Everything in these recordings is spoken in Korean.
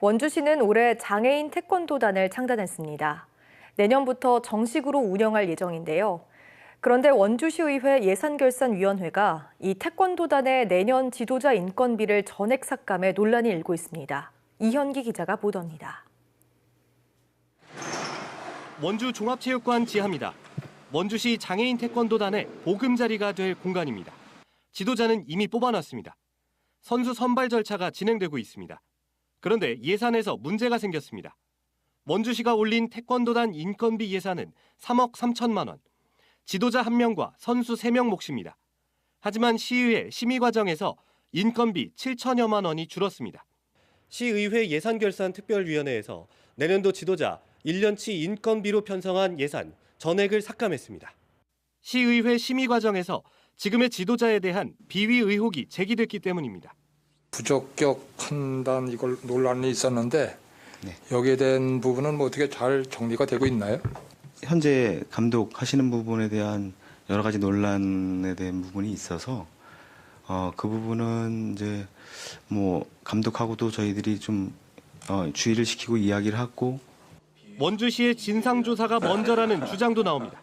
원주시는 올해 장애인 태권도단을 창단했습니다. 내년부터 정식으로 운영할 예정인데요. 그런데 원주시의회 예산결산위원회가 이 태권도단의 내년 지도자 인건비를 전액 삭감해 논란이 일고 있습니다. 이현기 기자가 보도합니다. 원주 종합체육관 지하입니다. 원주시 장애인 태권도단의 보금자리가 될 공간입니다. 지도자는 이미 뽑아놨습니다. 선수 선발 절차가 진행되고 있습니다. 그런데 예산에서 문제가 생겼습니다. 원주시가 올린 태권도단 인건비 예산은 3억 3천만 원. 지도자 1명과 선수 3명 몫입니다. 하지만 시의회 심의 과정에서 인건비 7천여만 원이 줄었습니다. 시의회 예산결산특별위원회에서 내년도 지도자 1년치 인건비로 편성한 예산 전액을 삭감했습니다. 시의회 심의 과정에서 지금의 지도자에 대한 비위 의혹이 제기됐기 때문입니다. 부적격 판단 이걸 논란이 있었는데 여기에 대한 부분은 뭐 어떻게 잘 정리가 되고 있나요? 현재 감독하시는 부분에 대한 여러 가지 논란에 대한 부분이 있어서 어, 그 부분은 이제 뭐 감독하고도 저희들이 좀 어, 주의를 시키고 이야기를 하고 원주시의 진상조사가 먼저라는 주장도 나옵니다.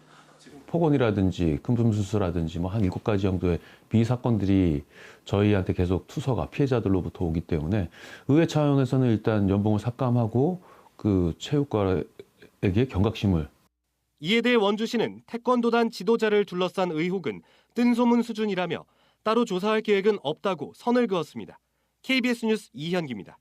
폭언이라든지 금품수수라든지 뭐 한 일곱 가지 정도의 비위 사건들이 저희한테 계속 투서가 피해자들로부터 오기 때문에 의회 차원에서는 일단 연봉을 삭감하고 그 체육관에게 경각심을 이에 대해 원주시는 태권도단 지도자를 둘러싼 의혹은 뜬소문 수준이라며 따로 조사할 계획은 없다고 선을 그었습니다. KBS 뉴스 이현기입니다.